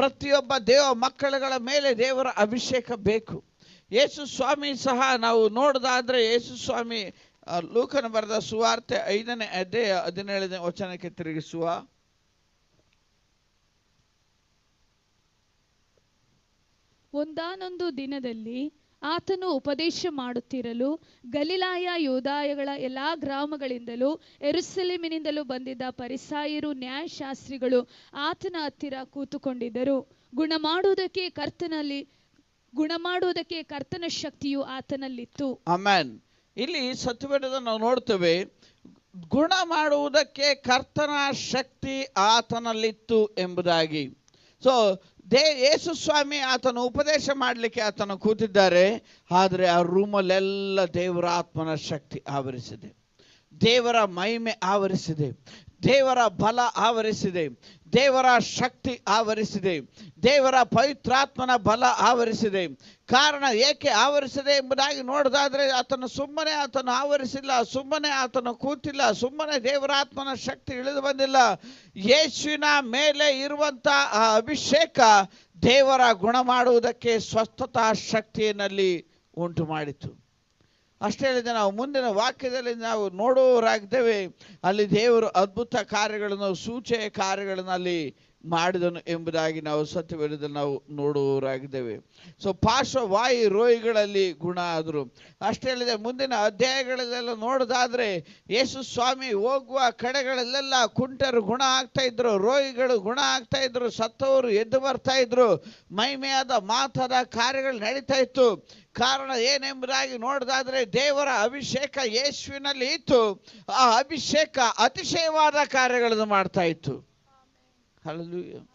ಪ್ರತಿಯೊಬ್ಬ ದೇವ ಮಕ್ಕಳುಗಳ ಮೇಲೆ ದೇವರ ಅಭಿಷೇಕ ಬೇಕು. ಯೇಸು ಸ್ವಾಮಿ ಸಹ ನಾವು ನೋಡೋದಾದ್ರೆ ಯೇಸು ಸ್ವಾಮಿ ಲೂಕನ ಬರೆದ ಸುವಾರ್ತೆ ಐದನೇ ಅಧ್ಯಾಯ ಹದಿನೇಳನೇ ವಚನಕ್ಕೆ ತಿರುಗಿಸುವ. ಒಂದಾನೊಂದು ದಿನದಲ್ಲಿ ಆತನು ಉಪದೇಶ ಮಾಡುತ್ತಿರಲು ಗಲಿಲಾಯ ಯೋದಾಯಗಳ ಎಲ್ಲಾ ಗ್ರಾಮಗಳಿಂದಲೂ ಎರುಸಲೇಮಿನಿಂದಲೂ ಬಂದಿದ್ದ ಪರಿಸಾಯರು ನ್ಯಾಯಶಾಸ್ತ್ರಿಗಳು ಆತನ ಹತ್ತಿರ ಕೂತುಕೊಂಡಿದ್ದರು. ಗುಣ ಮಾಡುವುದಕ್ಕೆ ಕರ್ತನಲ್ಲಿ ಗುಣ ಮಾಡುವುದಕ್ಕೆ ಕರ್ತನ ಶಕ್ತಿಯು ಆತನಲ್ಲಿತ್ತು. ಅಮ್ಯಾನ್ ಇಲ್ಲಿ ಸತ್ಯವೇದದ ನಾವು ನೋಡ್ತೇವೆ ಗುಣ ಮಾಡುವುದಕ್ಕೆ ಕರ್ತನ ಶಕ್ತಿ ಆತನಲ್ಲಿತ್ತು ಎಂಬುದಾಗಿ. ಸೊ ದೇ, ಯೇಸು ಸ್ವಾಮಿ ಆತನ ಉಪದೇಶ ಮಾಡಲಿಕ್ಕೆ ಆತನ ಕೂತಿದ್ದಾರೆ, ಆದರೆ ಆ ರೂಮಲ್ಲೆಲ್ಲ ದೇವರ ಆತ್ಮನ ಶಕ್ತಿ ಆವರಿಸಿದೆ. ದೇವರ ಮಹಿಮೆ ಆವರಿಸಿದೆ. ದೇವರ ಬಲ ಆವರಿಸಿದೆ. ದೇವರ ಶಕ್ತಿ ಆವರಿಸಿದೆ. ದೇವರ ಪವಿತ್ರಾತ್ಮನ ಬಲ ಆವರಿಸಿದೆ. ಕಾರಣ ಏಕೆ ಆವರಿಸಿದೆ ಎಂಬುದಾಗಿ ನೋಡೋದಾದ್ರೆ, ಆತನು ಸುಮ್ಮನೆ, ಆತನು ಆವರಿಸಿಲ್ಲ, ಸುಮ್ಮನೆ ಆತನು ಕೂತಿಲ್ಲ, ಸುಮ್ಮನೆ ದೇವರಾತ್ಮನ ಶಕ್ತಿ ಇಳಿದು ಬಂದಿಲ್ಲ. ಯೇಸುವಿನ ಮೇಲೆ ಇರುವಂತ ಆ ಅಭಿಷೇಕ ದೇವರ ಗುಣ ಮಾಡುವುದಕ್ಕೆ ಸ್ವಸ್ಥತಾ ಶಕ್ತಿಯಲ್ಲಿ ಉಂಟು ಮಾಡಿತು ಅಷ್ಟೇ ಹೇಳಿದೆ ನಾವು ಮುಂದಿನ ವಾಕ್ಯದಲ್ಲಿ ನಾವು ನೋಡುವವರಾಗಿದ್ದೇವೆ ಅಲ್ಲಿ ದೇವರು ಅದ್ಭುತ ಕಾರ್ಯಗಳನ್ನು ಸೂಚೆಯ ಕಾರ್ಯಗಳನ್ನು ಅಲ್ಲಿ ಮಾಡಿದನು ಎಂಬುದಾಗಿ ನಾವು ಸತ್ಯವೇದದಲ್ಲಿ ನಾವು ನೋಡುವವರಾಗಿದ್ದೇವೆ. ಸೊ ಪಾರ್ಶ್ವವಾಯು ರೋಗಿಗಳಲ್ಲಿ ಗುಣ ಆದರು. ಅಷ್ಟೇ ಅಲ್ಲದೆ ಮುಂದಿನ ಅಧ್ಯಾಯಗಳಲ್ಲೆಲ್ಲ ನೋಡೋದಾದ್ರೆ, ಯೇಸು ಸ್ವಾಮಿ ಹೋಗುವ ಕಡೆಗಳಲ್ಲೆಲ್ಲ ಕುಂಟರು ಗುಣ ಆಗ್ತಾ ಇದ್ರು, ರೋಗಿಗಳು ಗುಣ ಆಗ್ತಾ ಇದ್ರು, ಸತ್ತವರು ಎದ್ದು ಬರ್ತಾ ಇದ್ರು. ಮೈಮೆಯಾದ ಮಾತಾದ ಕಾರ್ಯಗಳು ನಡೀತಾ ಇತ್ತು. ಕಾರಣ ಏನೆಂಬುದಾಗಿ ನೋಡೋದಾದ್ರೆ, ದೇವರ ಅಭಿಷೇಕ ಯೇಸುವಿನಲ್ಲಿ ಇತ್ತು. ಆ ಅಭಿಷೇಕ ಅತಿಶಯವಾದ ಕಾರ್ಯಗಳನ್ನು ಮಾಡ್ತಾ ಇತ್ತು. Hallelujah.